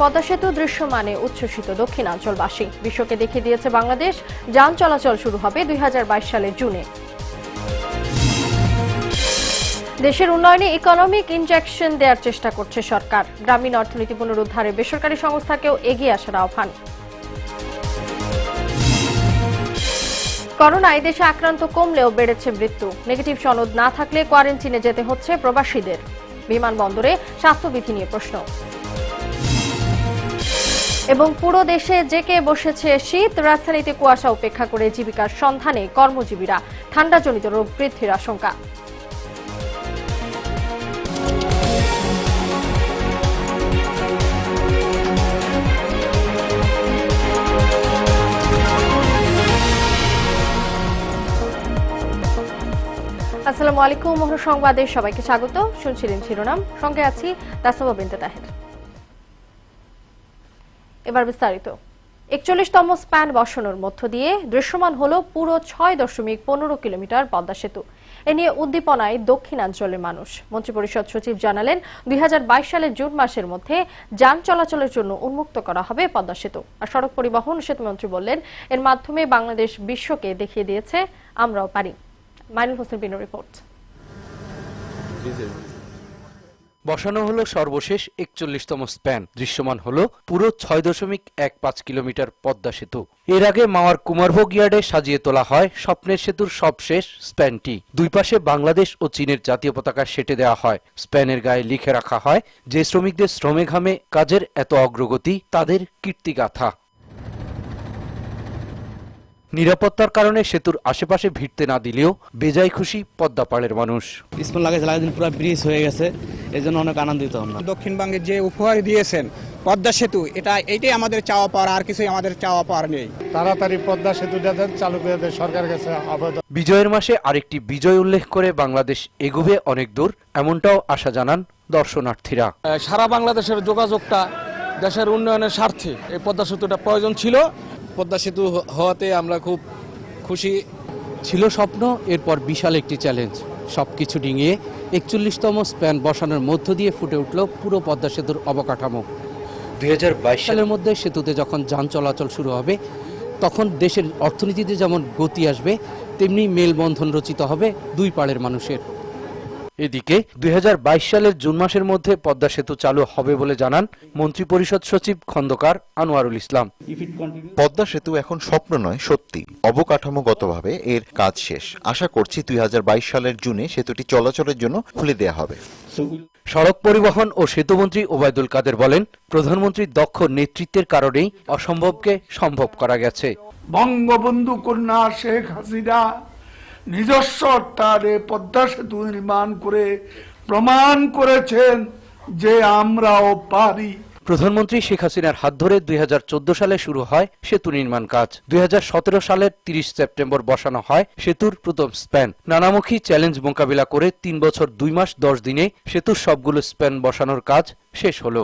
পদ্মা সেতু দৃশ্যমানে উচ্ছ্বসিত দক্ষিণাঞ্চলবাসী। বিশ্বকে দেখিয়ে দিয়েছে বাংলাদেশ, যান চলাচল শুরু হবে দুই হাজার বাইশ সালের জুনে। দেশের উন্নয়নে ইকোনমিক ইনজেকশন দেওয়ার চেষ্টা করছে সরকার। গ্রামীণ অর্থনীতি পুনরুদ্ধারে বেসরকারি সংস্থাকেও এগিয়ে আসার আহ্বান। করোনায় দেশে আক্রান্ত কমলেও বেড়েছে মৃত্যু। নেগেটিভ সনদ না থাকলে কোয়ারেন্টিনে যেতে হচ্ছে প্রবাসীদের। বিমানবন্দরে স্বাস্থ্যবিধি নিয়ে প্রশ্ন। এবং পুরো দেশে জেকে বসেছে শীত। রাজধানীতে কুয়াশা উপেক্ষা করে জীবিকার সন্ধানে কর্মজীবীরা। ঠান্ডাজনিত রোগ বৃদ্ধির আশঙ্কা। আসসালামু আলাইকুম, মোহর সংবাদে সবাইকে স্বাগত। শুনছিলেন শিরোনাম। সঙ্গে আছি তাসবা বিনতে তাহের। এবার বিস্তারিত। একচল্লিশতম স্প্যান বসানোর মধ্য দিয়ে দৃশ্যমান হল পুরো ছয় দশমিক পনেরো কিলোমিটার পদ্মা সেতু। এ নিয়ে উদ্দীপনায় দক্ষিণাঞ্চলের মানুষ। মন্ত্রিপরিষদ সচিব জানালেন, দুই হাজার বাইশ সালের জুন মাসের মধ্যে যান চলাচলের জন্য উন্মুক্ত করা হবে পদ্মা সেতু। আর সড়ক পরিবহন সেতুমন্ত্রী বললেন, এর মাধ্যমে বাংলাদেশ বিশ্বকে দেখিয়ে দিয়েছে, আমরাও পারি। মাইনুল হোসেন বিনো রিপোর্ট। বসানো হলো সর্বশেষ একচল্লিশতম স্প্যান। দৃশ্যমান হলো পুরো ছয় দশমিক এক পাঁচ কিলোমিটার পদ্মা সেতু। এর আগে মাওয়ার কুমারভোগ ইয়ার্ডে সাজিয়ে তোলা হয় স্বপ্নের সেতুর সবশেষ স্প্যানটি। দুই পাশে বাংলাদেশ ও চীনের জাতীয় পতাকা সেটে দেওয়া হয়। স্প্যানের গায়ে লিখে রাখা হয়, যে শ্রমিকদের শ্রমে ঘামে কাজের এত অগ্রগতি, তাদের কীর্তিগাথা। নিরাপত্তার কারণে সেতুর আশেপাশে ভিড়তে না দিলেও বেজায় খুশি পদ্মাপাড়ের মানুষ। স্কুল লাগে লাগাদিন পুরো ব্রিজ হয়ে গেছে এই জন্য অনেক আনন্দিত আমরা। দক্ষিণবঙ্গে যে উপহার দিয়েছেন পদ্মা সেতু এটা এটাই আমাদের চাওয়া পাওয়ার আর কিছুই আমাদের চাওয়া পাওয়ার নেই। তাড়াতাড়ি পদ্মা সেতুটা দেন চালু করে দেন সরকারের কাছে আবেদন। বিজয়ের মাসে আরেকটি বিজয় উল্লেখ করে বাংলাদেশ এগোবে অনেক দূর এমনটাও আশা জানান দর্শনার্থীরা। সারা বাংলাদেশের যোগাযোগটা দেশের উন্নয়নের স্বার্থে এই পদ্মা সেতুটা প্রয়োজন ছিল। পদ্মা সেতু হওয়াতে আমরা খুব খুশি ছিল স্বপ্ন এরপর বিশাল একটি চ্যালেঞ্জ সব কিছু ডিঙিয়ে একচল্লিশতম স্প্যান বসানোর মধ্য দিয়ে ফুটে উঠল পুরো পদ্মা সেতুর অবকাঠামো। দুই হাজার বাইশ সালের মধ্যে সেতুতে যখন যান চলাচল শুরু হবে তখন দেশের অর্থনীতিতে যেমন গতি আসবে তেমনি মেলবন্ধন রচিত হবে দুই পাড়ের মানুষের। এদিকে দুই হাজার বাইশ সালের জুন মাসের মধ্যে পদ্মা সেতু চালু হবে বলে জানান মন্ত্রিপরিষদ সচিব খন্দকার আনোয়ারুল ইসলাম। পদ্মা সেতু এখন স্বপ্ন নয় সত্যি। অবকাঠামোগতভাবে এর কাজ শেষ। আশা করছি দুই হাজার বাইশ সালের জুনে সেতুটি চলাচলের জন্য খুলে দেওয়া হবে। সড়ক পরিবহন ও সেতুমন্ত্রী ওবায়দুল কাদের বলেন প্রধানমন্ত্রীর দক্ষ নেতৃত্বের কারণেই অসম্ভবকে সম্ভব করা গেছে। বঙ্গবন্ধু কন্যা শেখ হাসিনা নিজস্ব অর্থাৎ পদ্মা সেতু নির্মাণ করে প্রমাণ করেছেন যে আমরাও পারি। প্রধানমন্ত্রী শেখ হাসিনার হাত ধরে দুই হাজার চোদ্দ সালে শুরু হয় সেতু নির্মাণ কাজ। দুই সালের তিরিশ সেপ্টেম্বর বসানো হয় সেতুর প্রথম স্প্যান। নানামুখী চ্যালেঞ্জ মোকাবিলা করে তিন বছর দুই মাস দশ দিনে সেতুর সবগুলো স্প্যান বসানোর কাজ শেষ হলো।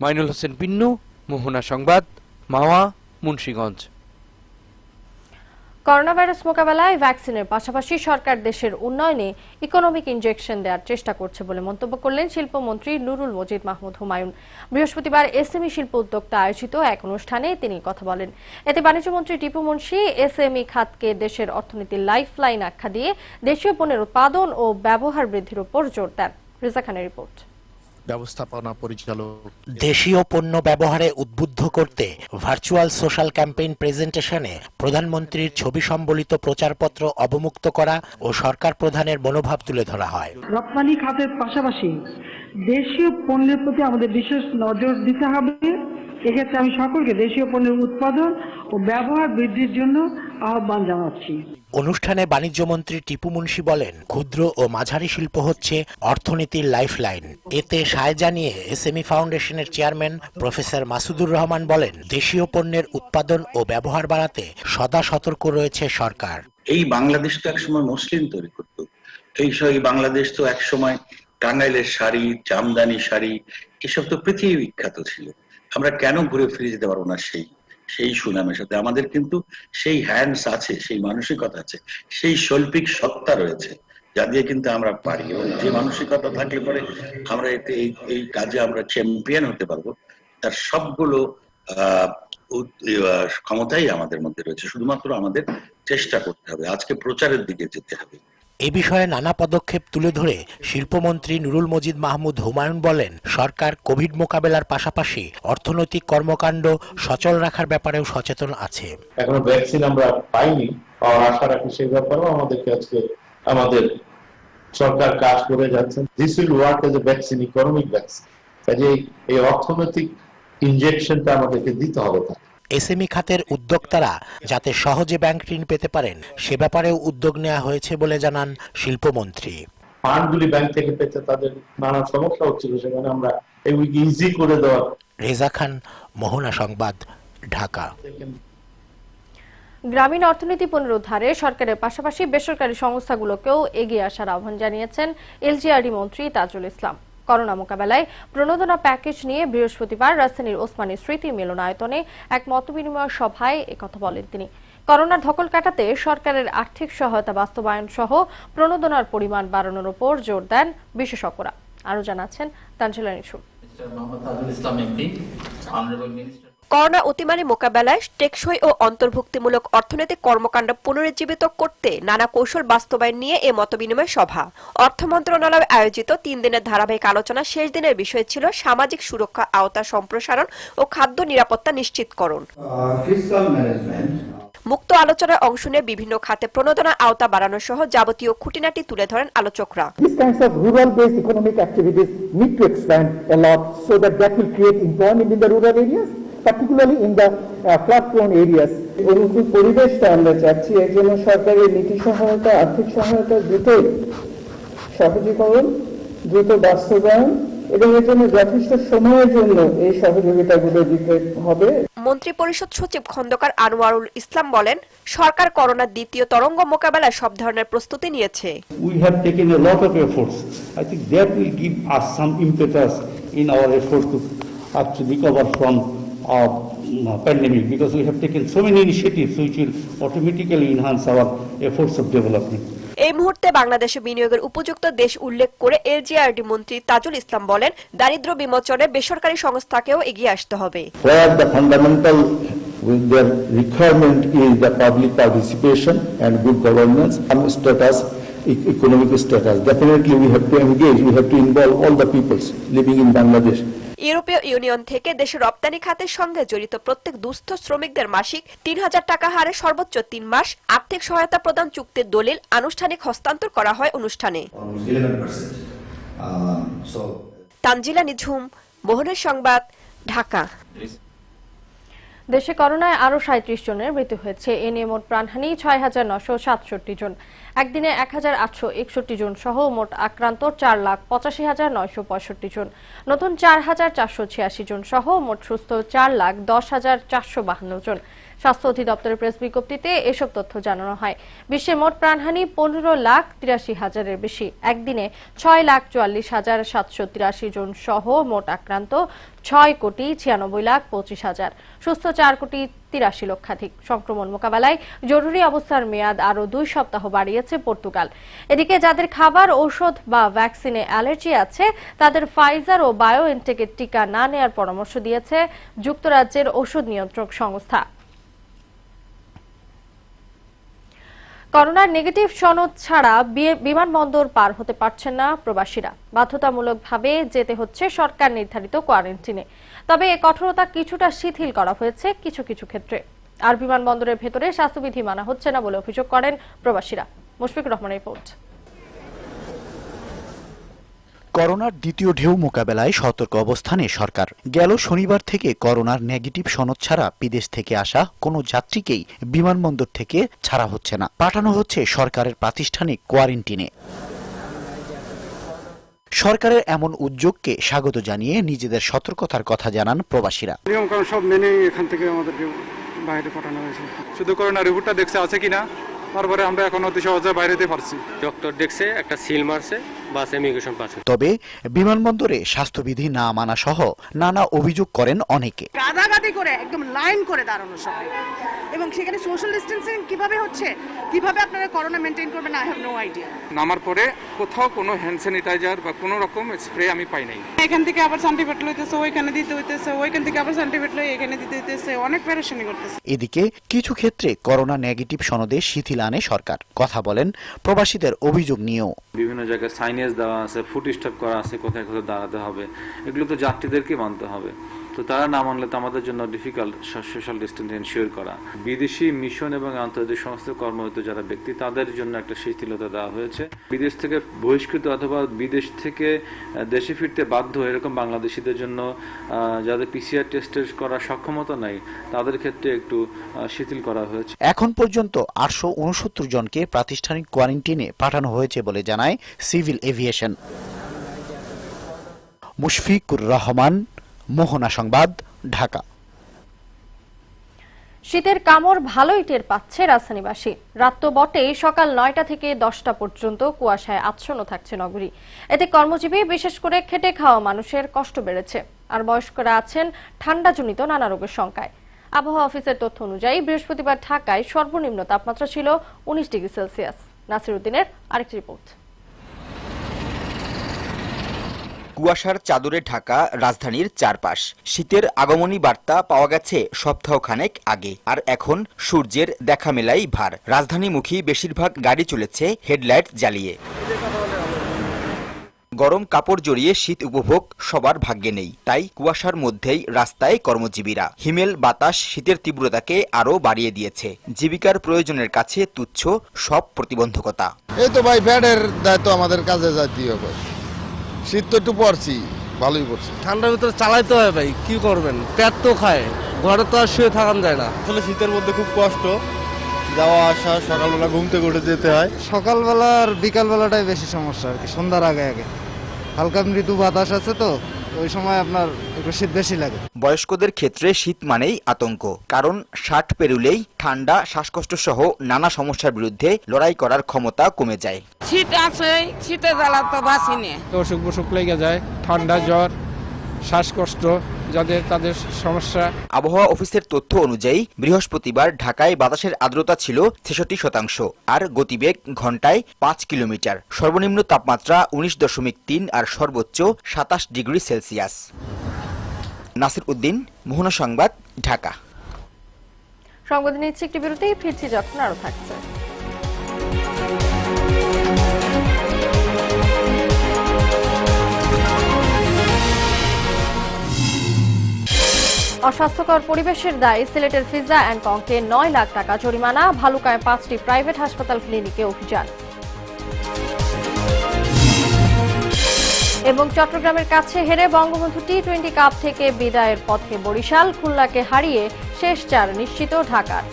মাইনুল হোসেন পিন্নু, মোহনা সংবাদ, মাওয়া, মুন্সীগঞ্জ। করোনা ভাইরাস মোকাবেলায় ভ্যাকসিনের পাশাপাশি সরকার দেশের উন্নয়নে ইকোনমিক ইনজেকশন দেওয়ার চেষ্টা করছে বলে মন্তব্য করলেন শিল্পমন্ত্রী নুরুল মজিদ মাহমুদ হুমায়ুন। বৃহস্পতিবার এসএমই শিল্প উদ্যোক্তা আয়োজিত এক অনুষ্ঠানে তিনি কথা বলেন। এতে বাণিজ্যমন্ত্রী টিপু মুন্সি, এসএমই খাতকে দেশের অর্থনীতির লাইফ লাইন আখ্যা দিয়ে দেশীয় পণ্যের উৎপাদন ও ব্যবহার বৃদ্ধির উপর জোর দেন। রিজা খানের রিপোর্ট। ব্যবস্থাপনা পরিচালক। দেশীয় পণ্য ব্যবহারে উদ্বুদ্ধ করতে ভার্চুয়াল সোশ্যাল ক্যাম্পেইন প্রেজেন্টেশনে প্রধানমন্ত্রীর ছবি সম্বলিত প্রচারপত্র অবমুক্ত করা ও সরকার প্রধানের মনোভাব তুলে ধরা হয়। রপ্তানি খাতের পাশাপাশি দেশীয় পণ্যের প্রতি আমাদের বিশেষ নজর দিতে হবে। এক্ষেত্রে আমি সকলকে দেশীয় পণ্যের উৎপাদন ও ব্যবহার বৃদ্ধির জন্য আহ্বান জানাচ্ছি। অনুষ্ঠানে বাণিজ্যমন্ত্রী টিপু মুন্সি বলেন ক্ষুদ্র ও মাঝারি শিল্প হচ্ছে অর্থনীতির লাইফলাইন। এতে সায় জানিয়ে এসএমই ফাউন্ডেশনের চেয়ারম্যান প্রফেসর মাসুদুর রহমান বলেন দেশীয় পণ্যের উৎপাদন ও ব্যবহার বাড়াতে সদা সতর্ক রয়েছে সরকার। এই বাংলাদেশ তো একসময় মসলিন তৈরি করতো। এই সেই বাংলাদেশ তো একসময় টাঙ্গাইলের শাড়ি জামদানি শাড়ি এসব তো পৃথিবী বিখ্যাত ছিল। আমরা কেন ঘুরে ফিরে যেতে পারব না সেই সেই সুনামের সাথে? আমাদের কিন্তু সেই হ্যান্ডস আছে সেই মানসিকতা আছে সেই শৈল্পিক সত্তা রয়েছে যা দিয়ে কিন্তু আমরা পারি। এবং যে মানসিকতা থাকলে পরে আমরা এতে এই এই কাজে আমরা চ্যাম্পিয়ন হতে পারব তার সবগুলো আহ, ক্ষমতাই আমাদের মধ্যে রয়েছে। শুধুমাত্র আমাদের চেষ্টা করতে হবে। আজকে প্রচারের দিকে যেতে হবে। এ বিষয়ে নানা পদক্ষেপ তুলে ধরে শিল্পমন্ত্রী নুরুল মজিদ মাহমুদ হুমায়ুন বলেন, সরকার কোভিড মোকাবেলার পাশাপাশি অর্থনৈতিক কর্মকাণ্ড সচল রাখার ব্যাপারেও সচেতন আছে। এখনও ভ্যাকসিন আমরা পাইনি পাওয়ার আশা রাখি সেই ব্যাপারেও আমাদেরকে আজকে আমাদের সরকার কাজ করে যাচ্ছেন this will work as a vaccine economic vaccine কাজে এই অর্থনৈতিক ইনজেকশনটা আমাদেরকে দিতে হবে তাকে। এসএমই খাতের উদ্যোক্তারা যাতে সহজে ব্যাংক ঋণ পেতে পারেন সে ব্যাপারেও উদ্যোগ নেওয়া হয়েছে বলে জানান শিল্পমন্ত্রী। ফান্ডগুলি ব্যাংক থেকে পেতে তাদের নানা সমস্যা হচ্ছিল সেখানে আমরা এগুলিকে ইজি করে দেওয়ার রেজা খান মোহনা সংবাদ ঢাকা। গ্রামীণ অর্থনীতি পুনরুদ্ধারে সরকারের পাশাপাশি বেসরকারি সংস্থাগুলোকেও এগিয়ে আসার আহ্বান জানিয়েছেন এলজিআরডি মন্ত্রী তাজুল ইসলাম। করোনা মোকাবেলায় প্রণোদনা প্যাকেজ নিয়ে বৃহস্পতিবার রাজধানীর ওসমানী স্মৃতি মিলনায়তনে এক মতবিনিময় সভায় একথা বলেন তিনি। করোনার ধকল কাটাতে সরকারের আর্থিক সহায়তা বাস্তবায়ন সহ প্রণোদনার পরিমাণ বাড়ানোর উপর জোর দেন বিশেষজ্ঞরা। আরও জানাচ্ছেন তানজিলা নিশুম করোনা অতিমারি মোকাবেলায় টেকসই ও অন্তর্ভুক্তিমূলক অর্থনৈতিক কর্মকাণ্ড পুনরুজ্জীবিত করতে নানা কৌশল বাস্তবায়ন নিয়ে এ মতবিনিময় সভা। অর্থ মন্ত্রণালয় আয়োজিত তিন দিনের ধারাবাহিক আলোচনা শেষ দিনের বিষয় ছিল সামাজিক সুরক্ষা আওতা সম্প্রসারণ ও খাদ্য নিরাপত্তা নিশ্চিতকরণ। মুক্ত আলোচনায় অংশ নিয়ে বিভিন্ন খাতে প্রণোদনা আওতা বাড়ানো সহ যাবতীয় খুঁটিনাটি তুলে ধরেন আলোচকরা। These kinds of rural-based economic activities need to expand a lot so that that will create employment in the rural areas, particularly in the uh, flood-prone areas. অনুকূল পরিবেশটা আমরা চাচ্ছি এর জন্য সরকারের নীতি সহায়তা আর্থিক সহায়তা দ্রুতই সহজীকরণ দ্রুত বাস্তবায়ন এবং এর জন্য যথেষ্ট সময়ের জন্য এই সহযোগিতাগুলো দিতে হবে মন্ত্রী পরিষদ সচিব খন্দকার আনোয়ারুল ইসলাম বলেন সরকার করোনার দ্বিতীয় তরঙ্গ মোকাবেলায় সব ধরনের প্রস্তুতি নিয়েছে we have taken a lot of efforts. I think that will give us some impetus in our effort to have to recover from our mm, pandemic because we have taken so many initiatives which will automatically enhance our efforts of development. এই মুহূর্তে বাংলাদেশে বিনিয়োগের উপযুক্ত দেশ উল্লেখ করে LGRD মন্ত্রী তাজুল ইসলাম বলেন দারিদ্র বিমোচনে বেসরকারি সংস্থাকেও এগিয়ে আসতে হবে the fundamental with their requirement is the public participation and good governance and status, e- economic status. Definitely we have to engage, we have to involve all the peoples living in Bangladesh. European union থেকে দেশের রপ্তানি খাতের সঙ্গে জড়িত প্রত্যেক দুস্থ শ্রমিকদের মাসিক তিন হাজার টাকা হারে সর্বোচ্চ তিন মাস আর্থিক সহায়তা প্রদান চুক্তির দলিল আনুষ্ঠানিক হস্তান্তর করা হয় অনুষ্ঠানে। তানজিলা নিঝুম মোহনের সংবাদ ঢাকা। দেশে করোনায় আরও সাঁত্রিশ জনের মৃত্যু হয়েছে। এ নিয়ে মোট প্রাণহানি ছয় হাজার নশো সাতষট্টি জন। একদিনে এক হাজার আটশো একষট্টি জন সহ মোট আক্রান্ত চার লাখ পঁচাশি হাজার নয়শো পঁয়ষট্টি জন। নতুন চার হাজার চারশো ছিয়াশি জন সহ মোট সুস্থ চার লাখ দশ হাজার চারশো বাহান্ন জন। স্বাস্থ্য অধিদপ্তরের প্রেস বিজ্ঞপ্তিতে এসব তথ্য জানানো হয়। বিশ্বে মোট প্রাণহানি পনেরো লাখ তিরাশি হাজারের বেশি। একদিনে ছয় লাখ চুয়াল্লিশ হাজার সাতশো তিরাশি জন সহ মোট আক্রান্ত, ছয় কোটি ছিয়ানব্বই লাখ পঁচিশ হাজার। সুস্থ চার কোটি তিরাশি লক্ষাধিক। সংক্রমণ মোকাবেলায় জরুরি অবস্থার মেয়াদ আরও দুই সপ্তাহ বাড়িয়েছে পর্তুগাল। এদিকে যাদের খাবার, ঔষধ বা ভ্যাকসিনে অ্যালার্জি আছে, তাদের ফাইজার ও বায়ো বায়োএনটেকের টিকা না নেয়ার পরামর্শ দিয়েছে যুক্তরাজ্যের ওষুধ নিয়ন্ত্রক সংস্থা। করোনার নেগেটিভ সনদ ছাড়া বিমানবন্দর পার হতে পারছেন না প্রবাসীরা। বাধ্যতামূলকভাবে যেতে হচ্ছে সরকার নির্ধারিত কোয়ারেন্টিনে। তবে এ কঠোরতা কিছুটা শিথিল করা হয়েছে কিছু কিছু ক্ষেত্রে। আর বিমানবন্দরের ভেতরে স্বাস্থ্যবিধি মানা হচ্ছে না বলে অভিযোগ করেন প্রবাসীরা। মুশফিক রহমানের রিপোর্ট। করোনার দ্বিতীয় ঢেউ মোকাবেলায় সতর্ক অবস্থানে সরকার। গেল শনিবার থেকে করোনার নেগেটিভ সনদ ছাড়া বিদেশ থেকে আসা কোনো যাত্রীকেই বিমানবন্দর থেকে ছাড়া হচ্ছে না। পাঠানো হচ্ছে সরকারের প্রাতিষ্ঠানিক কোয়ারেন্টিনে। সরকারের এমন উদ্যোগকে স্বাগত জানিয়ে নিজেদের সতর্কতার কথা জানান প্রবাসীরা। সব মেনে এখান থেকে আমাদেরকে বাইরে পাঠানো হয়েছে। শুধু করোনা রিপোর্টটা দেখছে আছে কিনা তারপরে আমরা এখন অতি সহজে বাইরে যেতে পারছি। ডক্টর দেখছে একটা সিল মারছে বাস ইমিগ্রেশন পাস তবে বিমানবন্দরে স্বাস্থ্যবিধি না মানা সহ নানা অভিযোগ করেন অনেকে। গাদাগাদি করে একদম লাইন করে দাঁড়ানো সবাই। এবং সেখানে সোশ্যাল ডিস্টেন্সিং কীভাবে হচ্ছে? কীভাবে আপনারা করোনা মেনটেন করবেন? আই হ্যাভ নো আইডিয়া নামার পরে কোথাও কোনো হ্যান্ড স্যানিটাইজার বা কোনো রকম স্প্রে আমি পাই নাই। এখান থেকে আবার সার্টিফিকেট লইতেছে ওইখানে দিতে হইতেছে ওইখান থেকে আবার সার্টিফিকেট লই এখানে দিতে হইতেছে অনেক প্যারেশানি করতেছে। এদিকে কিছু ক্ষেত্রে করোনা নেগেটিভ সনদে শিথিল আনে সরকার। কথা বলেন প্রবাসীদের অভিযোগ নিয়েও। বিভিন্ন জায়গায় সাইনেজ দেওয়া আছে ফুট স্টপ করা আছে, কোথায় কোথায় দাঁড়াতে হবে, এগুলো তো যাত্রীদেরকে মানতে হবে। তো তারা না মানলে তো আমাদের জন্য ডিফিকাল্ট সোশ্যাল ডিস্টেন্স এনশিওর করা। বিদেশি মিশন এবং আন্তর্জাতিক সংস্থা কর্মরত যারা ব্যক্তি, তাদের জন্য একটা শিথিলতা দেওয়া হয়েছে। বিদেশ থেকে বহিষ্কৃত অথবা বিদেশ থেকে দেশে ফিরতে বাধ্য এরকম বাংলাদেশিদের জন্য যাদের পিসিআর টেস্টের করার সক্ষমতা নাই, তাদের ক্ষেত্রে একটু শিথিল করা হয়েছে। এখন পর্যন্ত আটশো উনসত্তর জনকে প্রাতিষ্ঠানিক কোয়ারেন্টিনে পাঠানো হয়েছে বলে জানায় সিভিল এভিয়েশন। মুশফিকুর রহমান মোহনা সংবাদ, ঢাকা। শীতের কামড় ভালোই টের পাচ্ছে রাজধানীবাসী। রাত তো বটেই, সকাল নয়টা থেকে দশটা পর্যন্ত কুয়াশায় আচ্ছন্ন থাকছে নগরী। এতে কর্মজীবী, বিশেষ করে খেটে খাওয়া মানুষের কষ্ট বেড়েছে। আর বয়স্করা আছেন ঠান্ডাজনিত নানা রোগের শঙ্কায়। আবহাওয়া অফিসের তথ্য অনুযায়ী বৃহস্পতিবার ঢাকায় সর্বনিম্ন তাপমাত্রা ছিল উনিশ ডিগ্রি সেলসিয়াস। নাসির উদ্দিনের আরেকটি রিপোর্ট। কুয়াশার চাদরে ঢাকা রাজধানীর চারপাশ। শীতের আগমনী বার্তা পাওয়া গেছে সপ্তাহখানেক আগে, আর এখন সূর্যের দেখা মেলাই ভার। রাজধানীমুখী বেশিরভাগ গাড়ি চলেছে হেডলাইট জ্বালিয়ে। গরম কাপড় জড়িয়ে শীত উপভোগ সবার ভাগ্যে নেই, তাই কুয়াশার মধ্যেই রাস্তায় কর্মজীবীরা। হিমেল বাতাস শীতের তীব্রতাকে আরও বাড়িয়ে দিয়েছে। জীবিকার প্রয়োজনের কাছে তুচ্ছ সব প্রতিবন্ধকতা। এই তো ভাই ফ্যাটের দায়িত্ব আমাদের কাজে হবে। শীত তো একটু পড়ছি ভালোই পড়ছি। ঠান্ডার ভিতরে চালাইতে হয় ভাই কি করবেন? পেট তো খায় ঘরে তো আর শুয়ে থাকান যায় না। আসলে শীতের মধ্যে খুব কষ্ট। যাওয়া আসা সকালবেলা ঘুম থেকে উঠে যেতে হয়। সকালবেলা আর বিকালবেলাটাই বেশি সমস্যা আর কি সন্ধ্যার আগে আগে। হালকা মৃদু বাতাস আছে তো ওই সময় আপনার একটু শীত বেশি লাগে। বয়স্কদের ক্ষেত্রে শীত মানেই আতঙ্ক কারণ ষাট পেরুলেই ঠান্ডা শ্বাসকষ্ট সহ নানা সমস্যার বিরুদ্ধে লড়াই করার ক্ষমতা কমে যায়। শীত আছে শীতে জ্বালা তো বাসিনে অসুখ বসুখ লেগে যায় ঠান্ডা জ্বর শ্বাসকষ্ট যাদের তাদের সমস্যা। আবহাওয়া অফিসের তথ্য অনুযায়ী বৃহস্পতিবার ঢাকায় বাতাসের আর্দ্রতা ছিল ছেষট্টি শতাংশ আর গতিবেগ ঘন্টায় পাঁচ কিলোমিটার। সর্বনিম্ন তাপমাত্রা উনিশ দশমিক তিন আর সর্বোচ্চ সাতাশ ডিগ্রি সেলসিয়াস। নাসির উদ্দিন মোহনা সংবাদ ঢাকা। সংবাদ নিচ্ছে একটি বিরতি ফিরছি যখন আরও থাকছে। অস্বাস্থ্যকর পরিবেশের দায়ে সিলেটের ফিজা অ্যান্ড কংকে নয় লাখ টাকা জরিমানা, ভালুকায় পাঁচটি প্রাইভেট হাসপাতাল ক্লিনিকে অভিযান। এবং চট্টগ্রামের কাছে হেরে বঙ্গবন্ধু টি টোয়েন্টি কাপ থেকে বিদায়ের পথে বরিশাল, খুলনাকে হারিয়ে শেষ চার নিশ্চিত ঢাকার।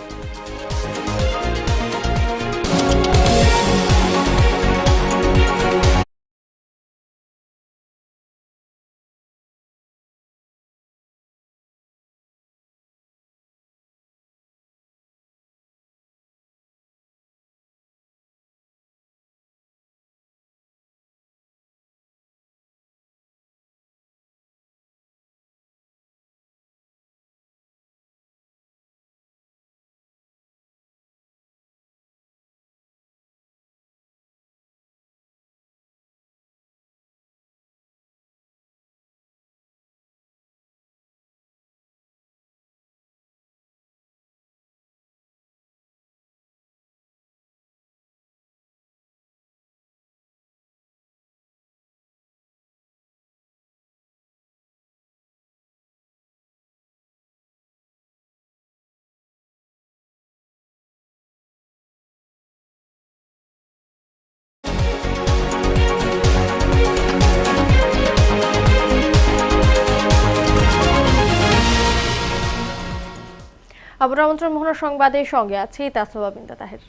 আবুর আমন্ত্রণ মোহনা সংবাদের সঙ্গে আছি তাসলোবা বিন্দা তাহের।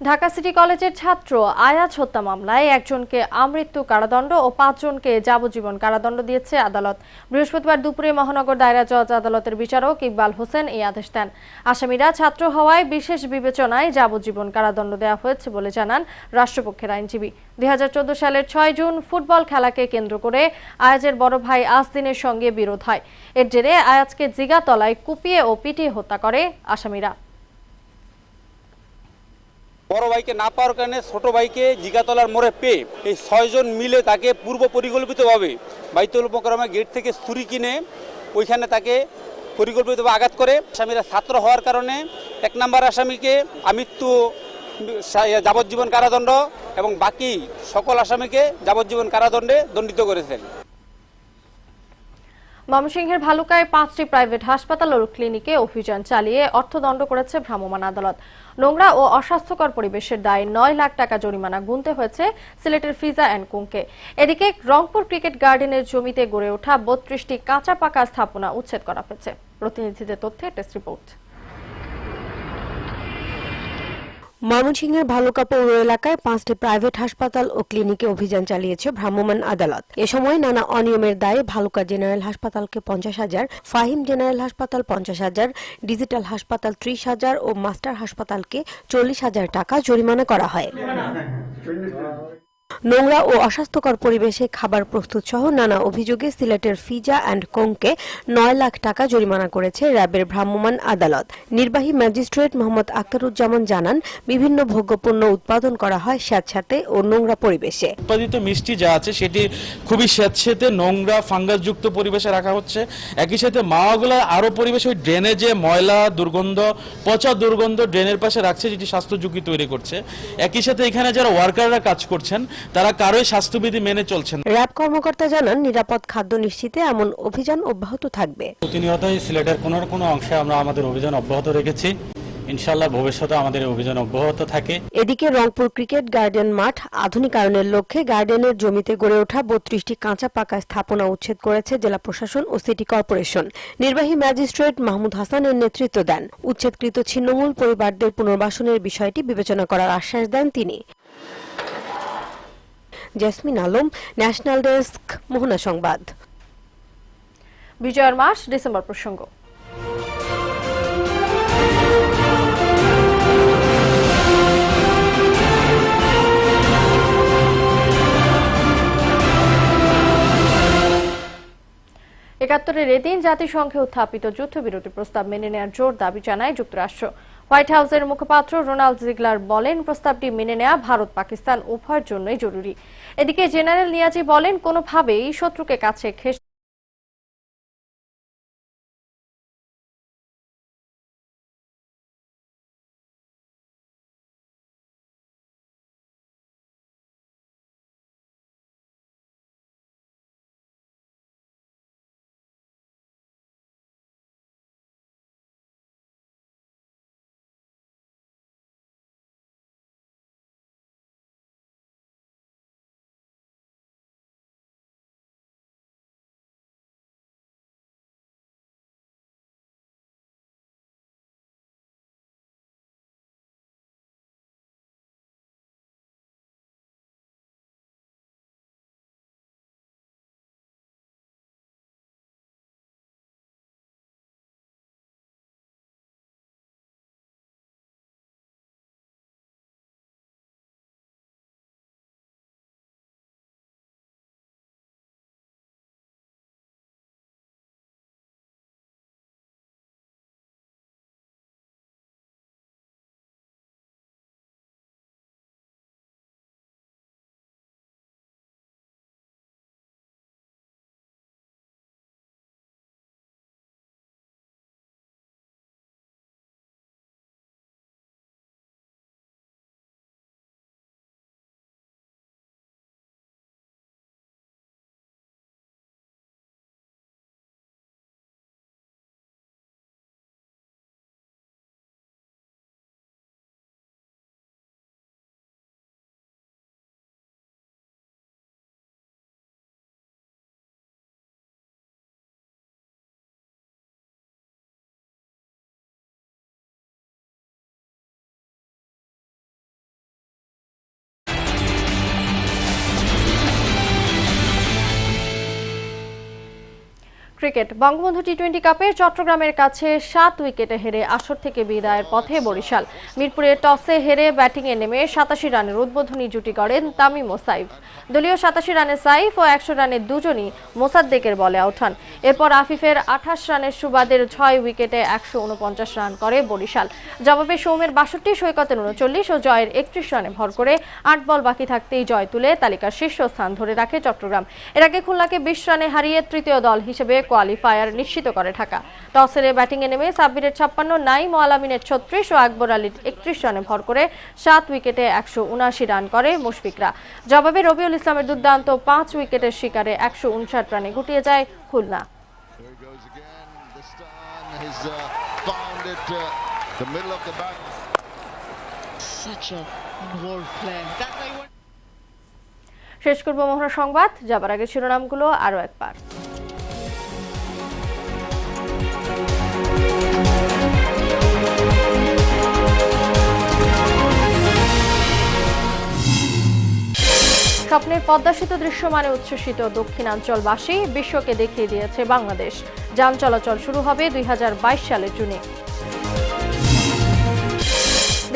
ঢাকা সিটি কলেজের ছাত্র আয়াজ হত্যা মামলায় একজনকে আমৃত্যু কারাদণ্ড ও পাঁচজনকে যাবজ্জীবন কারাদণ্ড দিয়েছে আদালত। বৃহস্পতিবার দুপুরে মহানগর দায়রা জজ আদালতের বিচারক ইকবাল হোসেন এই আদেশ দেন। আসামিরা ছাত্র হওয়ায় বিশেষ বিবেচনায় যাবজ্জীবন কারাদণ্ড দেওয়া হয়েছে বলে জানান রাষ্ট্রপক্ষের আইনজীবী। দুই হাজার চোদ্দ সালের ছয় জুন ফুটবল খেলাকে কেন্দ্র করে আয়াজের বড় ভাই আসদিনের সঙ্গে বিরোধ হয়। এর জেরে আয়াজকে জিগাতলায় কুপিয়ে ও পিটিয়ে হত্যা করে আসামিরা। বড় ভাইকে না পাওয়ার কারণে ছোট ভাইকে জিগাতলার মোড়ে পেয়ে এই ছয়জন মিলে তাকে পূর্ব পরিকল্পিতভাবে বাইতুল মোকরমা গেট থেকে ছুরি কিনে ওইখানে তাকে পরিকল্পিতভাবে আঘাত করে। আসামিরা ছাত্র হওয়ার কারণে এক নম্বর আসামিকে আমৃত্যু যাবজ্জীবন কারাদণ্ড এবং বাকি সকল আসামিকে যাবজ্জীবন কারাদণ্ডে দণ্ডিত করেছেন। ময়মনসিংহের ভালুকায় পাঁচটি প্রাইভেট হাসপাতাল ও ক্লিনিকে অভিযান চালিয়ে অর্থদণ্ড করেছে ভ্রাম্যমাণ আদালত। নোংরা ও অস্বাস্থ্যকর পরিবেশের দায়ে নয় লাখ টাকা জরিমানা গুনতে হয়েছে সিলেটের ফিজা অ্যান্ড কুংকে এদিকে রংপুর ক্রিকেট গার্ডেনের জমিতে গড়ে ওঠা বত্রিশটি কাঁচা পাকা স্থাপনা উচ্ছেদ করা হয়েছে। প্রতিনিধিদের তথ্যে টেস্ট রিপোর্ট। ময়মনসিংহের ভালুকা পৌর এলাকায় পাঁচটি প্রাইভেট হাসপাতাল ও ক্লিনিকে অভিযান চালিয়েছে ভ্রাম্যমাণ আদালত। এ সময় নানা অনিয়মের দায়ে ভালুকা জেনারেল হাসপাতালকে পঞ্চাশ হাজার, ফাহিম জেনারেল হাসপাতাল পঞ্চাশ হাজার, ডিজিটাল হাসপাতাল ত্রিশ হাজার ও মাস্টার হাসপাতালকে চল্লিশ হাজার টাকা জরিমানা করা হয়। নোংরা ও অস্বাস্থ্যকর পরিবেশে খাবার প্রস্তুত সহ নানা অভিযোগে সিলেটের ফিজা অ্যান্ড কোংকে নয় লাখ টাকা জরিমানা করেছে র্যাবের ভ্রাম্যমাণ আদালত। নির্বাহী ম্যাজিস্ট্রেট মোহাম্মদ আক্তারুজ্জামান জানান, বিভিন্ন ভোগ্যপণ্য উৎপাদন করা হয় স্যাঁতস্যাঁতে ও নোংরা পরিবেশে। উৎপাদিত মিষ্টি যা আছে সেটি খুবই স্যাঁতসেঁতে নোংরা, ফাঙ্গাসযুক্ত পরিবেশে রাখা হচ্ছে। একই সাথে মাওয়াগুলা আরও পরিবেশ ওই ড্রেনেজে ময়লা, দুর্গন্ধ, পচা দুর্গন্ধ ড্রেনের পাশে রাখছে, যেটি স্বাস্থ্য ঝুঁকি তৈরি করছে। একই সাথে এখানে যারা ওয়ার্কাররা কাজ করছেন তারা কারোই স্বাস্থ্যবিধি মেনে চলছেন র্যাব কর্মকর্তা জানান নিরাপদ খাদ্য নিশ্চিতে এমন অভিযান অব্যাহত থাকবে। প্রতিনিয়তই সিলেটের কোনো কোনো অংশে আমরা আমাদের অভিযান অব্যাহত রেখেছি। ইনশাল্লাহ ভবিষ্যতে আমাদের অভিযান অব্যাহত থাকে। এদিকে রংপুর ক্রিকেট গার্ডেন মাঠ আধুনিকায়নের লক্ষ্যে গার্ডেনের জমিতে গড়ে ওঠা বত্রিশটি কাঁচা পাকা স্থাপনা উচ্ছেদ করেছে জেলা প্রশাসন ও সিটি কর্পোরেশন। নির্বাহী ম্যাজিস্ট্রেট মাহমুদ হাসানের নেতৃত্ব দেন। উচ্ছেদকৃত ছিন্নমূল পরিবারদের পুনর্বাসনের বিষয়টি বিবেচনা করার আশ্বাস দেন তিনি। Jesmin Alam, national desk, Mohona Sangbad. বিজয়ের মাস, ডিসেম্বর প্রসঙ্গ। একাত্তরের এদিন জাতিসংঘে উত্থাপিত যুদ্ধবিরতি প্রস্তাব মেনে নেওয়ার জোর দাবি জানায় যুক্তরাষ্ট্র। হোয়াইট হাউসের মুখপাত্র রোনাল্ড জিগলার বলেন, প্রস্তাবটি মেনে নেওয়া ভারত পাকিস্তান উভয়ের জন্যই জরুরি। এদিকে জেনারেল নিয়াজি বলেন কোনোভাবেই শত্রুকে কাছে ক্রিকেট। বঙ্গবন্ধু টি টোয়েন্টি কাপে চট্টগ্রামের কাছে সাত উইকেটে হেরে আসর থেকে বিদায়ের পথে বরিশাল। মিরপুরে টসে হেরে ব্যাটিংয়ে নেমে সাতাশি রানের উদ্বোধনী জুটি করেন তামিম ও সাইফ। দলীয় সাতাশি রানে সাইফ ও একশো রানে দুজনই মোসাদ্দেকের বলে আউট হন এরপর আফিফের আঠাশ রানের সুবাদের ছয় উইকেটে একশো উনপঞ্চাশ রান করে বরিশাল। জবাবে সৌমের বাষট্টি, সৈকতের উনচল্লিশ ও জয়ের একত্রিশ রানে ভর করে আট বল বাকি থাকতেই জয় তুলে তালিকার শীর্ষস্থান ধরে রাখে চট্টগ্রাম। এর আগে খুলনাকে বিশ রানে হারিয়ে তৃতীয় দল হিসেবে কোয়ালিফায়ার নিশ্চিত করে ঢাকা টস হেরে ব্যাটিংয়ে নেমে সাব্বিরের ছাপ্পান্ন নাইম ও আলামিনের ছত্রিশ ও আকবর আলীর একত্রিশ রানে ভর করে সাত উইকেটে একশো উনআশি রান করে মুশফিকরা জবাবে রবিউল ইসলামের দুর্দান্ত পাঁচ উইকেটের শিকারে একশো উনষাট রানে গুটিয়ে যায় Khulna uh, uh, the middle of the back. Such a involved player. That's why শেষ করব মোহনা সংবাদ যাবার আগে শিরোনামগুলো আরও একবার স্বপ্নের পদ্মা সেতু দৃশ্যমানে উচ্ছ্বসিত দক্ষিণাঞ্চলবাসী বিশ্বকে দেখিয়ে দিয়েছে বাংলাদেশ। যান চলাচল শুরু হবে দুই সালের জুনে।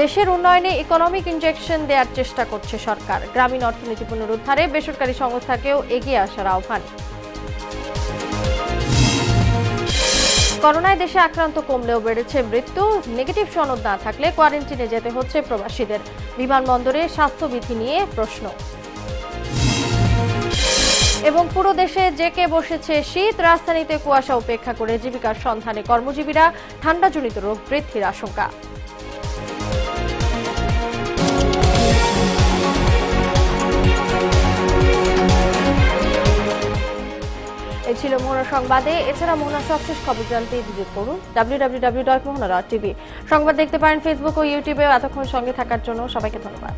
দেশের উন্নয়নে ইকোনমিক ইনজেকশন দেওয়ার চেষ্টা করছে সরকার। গ্রামীণ অর্থনীতি পুনরুদ্ধারে বেসরকারি সংস্থাকেও এগিয়ে আসার আহ্বান। করোনায় দেশে আক্রান্ত কমলেও বেড়েছে মৃত্যু। নেগেটিভ সনদ না থাকলে কোয়ারেন্টিনে যেতে হচ্ছে প্রবাসীদের। বিমানবন্দরে স্বাস্থ্যবিধি নিয়ে প্রশ্ন। এবং পুরো দেশে জেকে বসেছে শীত। রাজধানীতে কুয়াশা উপেক্ষা করে জীবিকার সন্ধানে কর্মজীবীরা ঠান্ডাজনিত রোগ বৃদ্ধির আশঙ্কা। ছিল মোহনা সংবাদে। এছাড়া মোহনা সবশেষ খবর জানতে ভিজিট করুন W dot Mohona dot TV সংবাদ দেখতে পারেন ফেসবুক ও ইউটিউবেও এতক্ষণ সঙ্গে থাকার জন্য সবাইকে ধন্যবাদ।